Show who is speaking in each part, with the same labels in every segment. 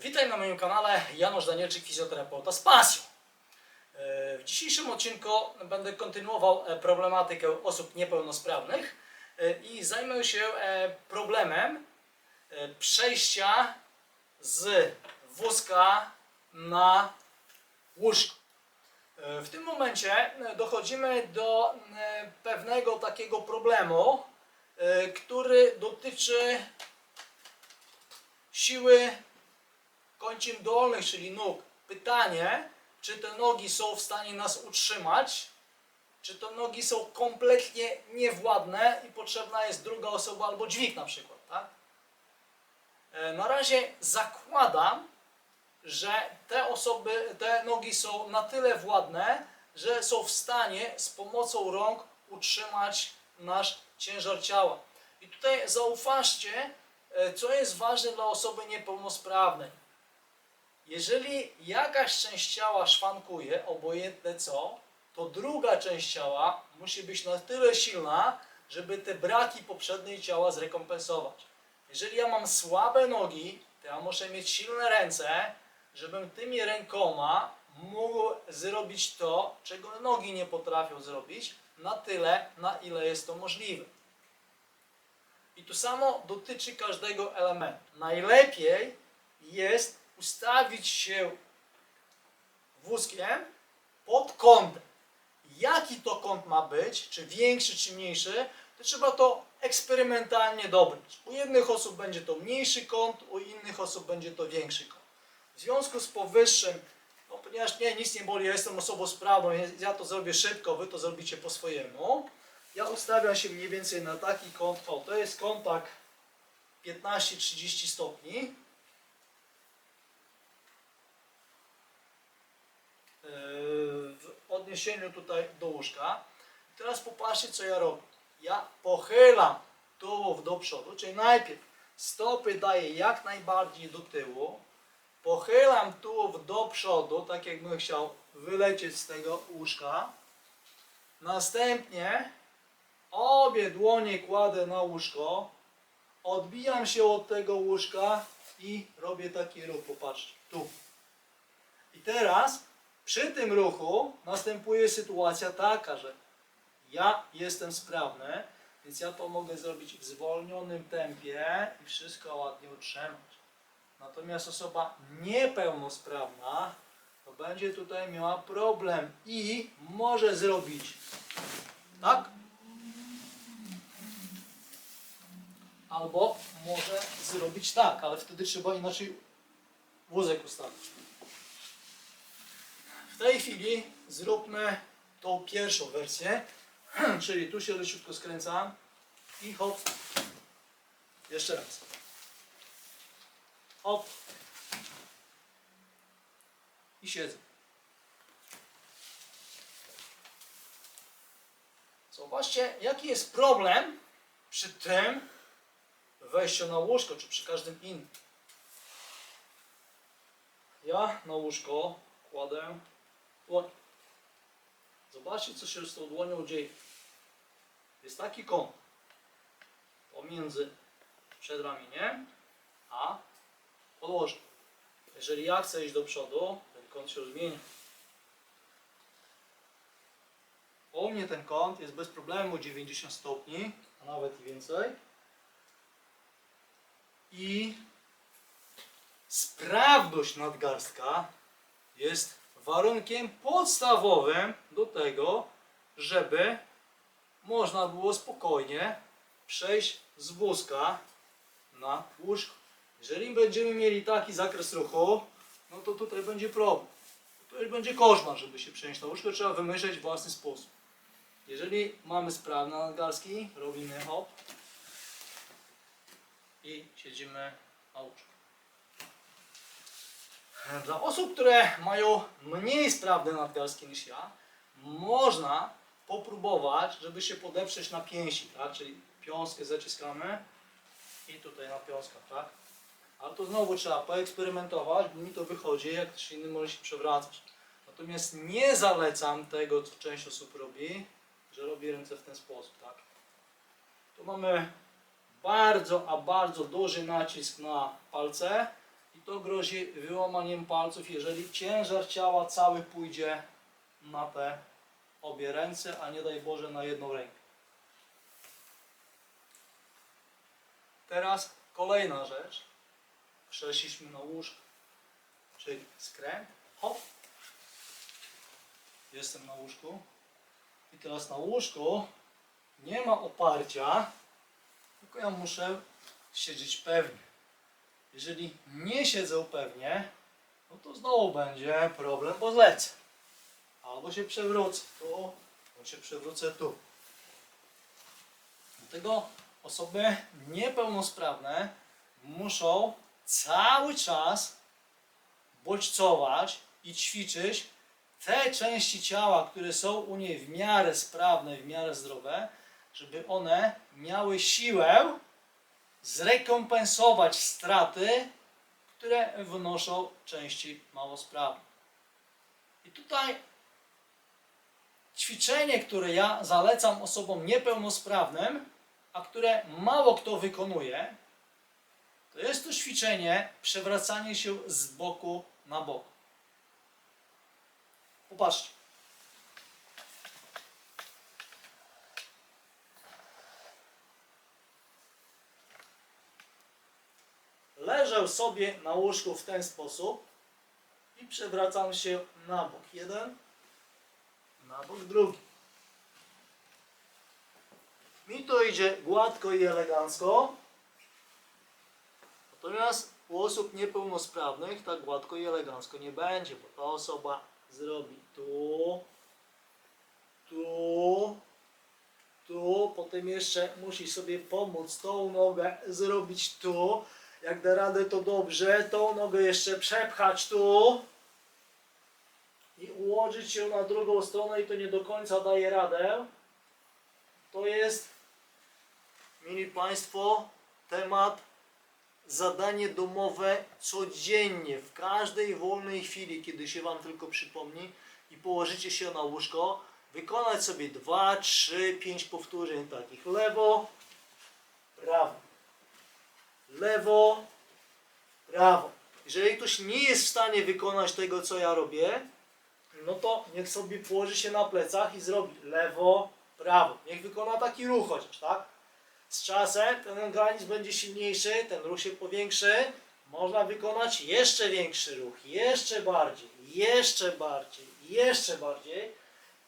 Speaker 1: Witaj na moim kanale Janusz Danielczyk, fizjoterapeuta z pasją. E, W dzisiejszym odcinku będę kontynuował e, problematykę osób niepełnosprawnych e, i zajmę się problemem przejścia z wózka na łóżko. W tym momencie dochodzimy do pewnego takiego problemu, który dotyczy siły kończyn dolnych, czyli nóg. Pytanie, czy te nogi są w stanie nas utrzymać, czy te nogi są kompletnie niewładne i potrzebna jest druga osoba albo dźwig na przykład, tak? E, Na razie zakładam, że te osoby, te nogi są na tyle władne, że są w stanie z pomocą rąk utrzymać nasz ciężar ciała. I tutaj zauważcie, e, co jest ważne dla osoby niepełnosprawnej. Jeżeli jakaś część ciała szwankuje, obojętne co, to druga część ciała musi być na tyle silna, żeby te braki poprzedniej ciała zrekompensować. Jeżeli ja mam słabe nogi, to ja muszę mieć silne ręce, żebym tymi rękoma mógł zrobić to, czego nogi nie potrafią zrobić, na tyle, na ile jest to możliwe. I to samo dotyczy każdego elementu. Najlepiej jest ustawić się wózkiem pod kątem. Jaki to kąt ma być, czy większy, czy mniejszy, to trzeba to eksperymentalnie dobrać. U jednych osób będzie to mniejszy kąt, u innych osób będzie to większy kąt. W związku z powyższym, no ponieważ mnie nic nie boli, ja jestem osobą sprawną, ja to zrobię szybko, wy to zrobicie po swojemu. Ja ustawiam się mniej więcej na taki kąt, o to jest kąt tak 15-30 stopni. Yy, w odniesieniu tutaj do łóżka. Teraz popatrzcie, co ja robię. Ja pochylam tułów do przodu, czyli najpierw stopy daję jak najbardziej do tyłu, pochylam tułów do przodu, tak jakbym chciał wylecieć z tego łóżka. Następnie obie dłonie kładę na łóżko, odbijam się od tego łóżka i robię taki ruch, popatrzcie, tu. I teraz przy tym ruchu następuje sytuacja taka, że ja jestem sprawny, więc ja to mogę zrobić w zwolnionym tempie i wszystko ładnie utrzymać. Natomiast osoba niepełnosprawna to będzie tutaj miała problem i może zrobić tak albo może zrobić tak, ale wtedy trzeba inaczej wózek ustawić. W tej chwili zróbmy tą pierwszą wersję, czyli tu się leciutko skręcam i hop, jeszcze raz. Hop i siedzę. Zobaczcie, jaki jest problem przy tym wejściu na łóżko, czy przy każdym innym. Ja na łóżko kładę dłoń. Zobaczcie, co się z tą dłonią dzieje. Jest taki kąt pomiędzy przedramieniem a podłożem. Jeżeli ja chcę iść do przodu, ten kąt się zmienia. U mnie ten kąt jest bez problemu 90 stopni, a nawet i więcej. I sprawność nadgarstka jest warunkiem podstawowym do tego, żeby można było spokojnie przejść z wózka na łóżko. Jeżeli będziemy mieli taki zakres ruchu, no to tutaj będzie problem. To już będzie koszmar, żeby się przenieść na łóżko, trzeba wymyśleć własny sposób. Jeżeli mamy sprawny nadgarstki, robimy hop i siedzimy na łóżku. Dla osób, które mają mniej sprawne nadgarstki niż ja, można popróbować, żeby się podeprzeć na pięści, tak? Czyli piąskę zaciskamy i tutaj na piąskach, tak? Ale to znowu trzeba poeksperymentować, bo mi to wychodzi, jak ktoś inny może się przewracać. Natomiast nie zalecam tego, co część osób robi, że robi ręce w ten sposób, tak? Tu mamy bardzo, a bardzo duży nacisk na palce i to grozi wyłamaniem palców, jeżeli ciężar ciała cały pójdzie na te obie ręce, a nie daj Boże na jedną rękę. Teraz kolejna rzecz. Przeszliśmy na łóżko. Czyli skręt, hop. Jestem na łóżku. I teraz na łóżku nie ma oparcia, tylko ja muszę siedzieć pewnie. Jeżeli nie siedzę pewnie, no to znowu będzie problem, bo zlecę. Albo się przewrócę tu, albo się przewrócę tu. Dlatego osoby niepełnosprawne muszą cały czas bodźcować i ćwiczyć te części ciała, które są u niej w miarę sprawne, w miarę zdrowe, żeby one miały siłę zrekompensować straty, które wnoszą części mało sprawne. I tutaj ćwiczenie, które ja zalecam osobom niepełnosprawnym, a które mało kto wykonuje, to jest to ćwiczenie przewracanie się z boku na bok. Popatrzcie. Leżę sobie na łóżku w ten sposób i przewracam się na bok jeden, na bok drugi. Mi to idzie gładko i elegancko. Natomiast u osób niepełnosprawnych tak gładko i elegancko nie będzie, bo ta osoba zrobi tu, tu, tu, potem jeszcze musi sobie pomóc tą nogę zrobić tu. Jak da radę to dobrze, tą nogę jeszcze przepchać tu i ułożyć się na drugą stronę i to nie do końca daje radę. To jest, mili Państwo, temat zadanie domowe codziennie, w każdej wolnej chwili, kiedy się Wam tylko przypomni i położycie się na łóżko, wykonać sobie 2, 3, 5 powtórzeń takich. Lewo, prawo. Lewo, prawo. Jeżeli ktoś nie jest w stanie wykonać tego, co ja robię, no to niech sobie położy się na plecach i zrobi lewo, prawo. Niech wykona taki ruch chociaż, tak? Z czasem ten organizm będzie silniejszy, ten ruch się powiększy, można wykonać jeszcze większy ruch, jeszcze bardziej, jeszcze bardziej, jeszcze bardziej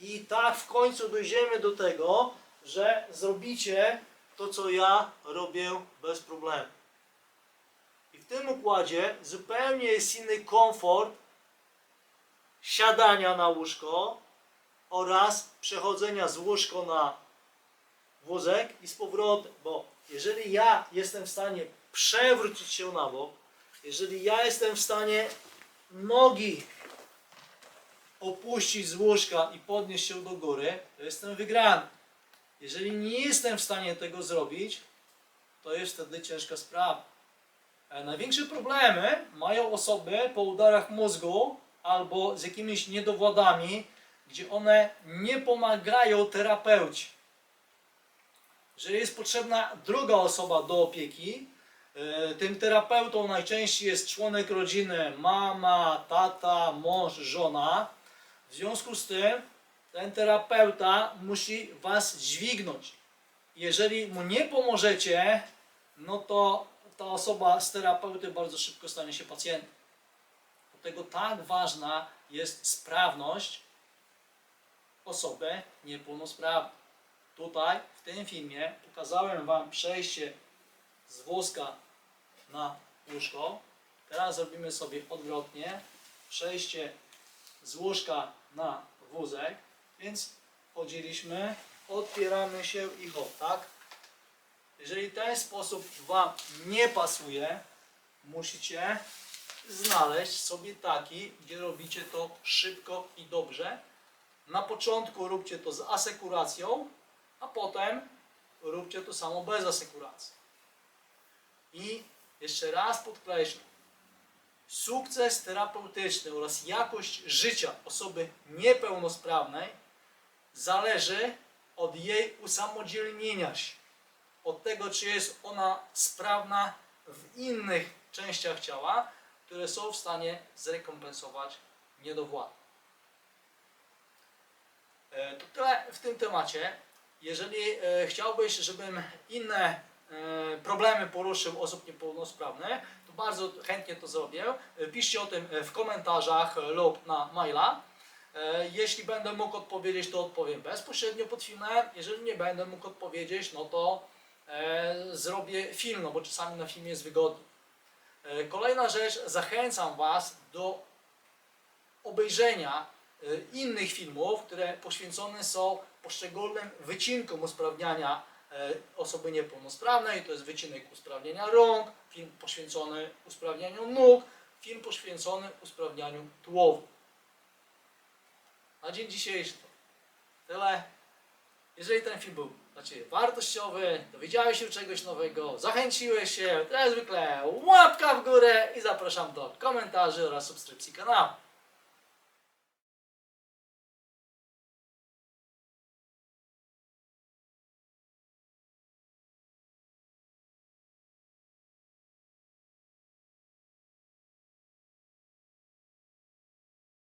Speaker 1: i tak w końcu dojdziemy do tego, że zrobicie to, co ja robię bez problemu. Tym układzie zupełnie jest inny komfort siadania na łóżko oraz przechodzenia z łóżko na wózek i z powrotem, bo jeżeli ja jestem w stanie przewrócić się na bok, jeżeli ja jestem w stanie nogi opuścić z łóżka i podnieść się do góry, to jestem wygrany. Jeżeli nie jestem w stanie tego zrobić, to jest wtedy ciężka sprawa. E, Największe problemy mają osoby po udarach mózgu albo z jakimiś niedowładami, gdzie one nie pomagają terapeuci. Jeżeli jest potrzebna druga osoba do opieki, e, tym terapeutą najczęściej jest członek rodziny, mama, tata, mąż, żona. W związku z tym ten terapeuta musi was dźwignąć. Jeżeli mu nie pomożecie, no to ta osoba z terapeuty bardzo szybko stanie się pacjentem. Dlatego tak ważna jest sprawność osoby niepełnosprawnej. Tutaj w tym filmie pokazałem Wam przejście z wózka na łóżko. Teraz zrobimy sobie odwrotnie. Przejście z łóżka na wózek. Więc chodziliśmy, odpieramy się i hop, tak? Jeżeli ten sposób Wam nie pasuje, musicie znaleźć sobie taki, gdzie robicie to szybko i dobrze. Na początku róbcie to z asekuracją, a potem róbcie to samo bez asekuracji. I jeszcze raz podkreślam, sukces terapeutyczny oraz jakość życia osoby niepełnosprawnej zależy od jej usamodzielnienia się. Od tego, czy jest ona sprawna w innych częściach ciała, które są w stanie zrekompensować niedowład. E, To tyle w tym temacie. Jeżeli e, chciałbyś, żebym inne e, problemy poruszył osób niepełnosprawnych, to bardzo chętnie to zrobię. Piszcie o tym w komentarzach lub na maila. Jeśli będę mógł odpowiedzieć, to odpowiem bezpośrednio pod filmem. Jeżeli nie będę mógł odpowiedzieć, no to zrobię film, no bo czasami na filmie jest wygodniej. E, Kolejna rzecz, zachęcam Was do obejrzenia e, innych filmów, które poświęcone są poszczególnym wycinkom usprawniania e, osoby niepełnosprawnej. To jest wycinek usprawnienia rąk, film poświęcony usprawnianiu nóg, film poświęcony usprawnianiu tułowu. Na dzień dzisiejszy to tyle. Jeżeli ten film był Ciebie wartościowy, dowiedziałeś się czegoś nowego, zachęciłeś się, to jak zwykle łapka w górę i zapraszam do komentarzy oraz subskrypcji kanału.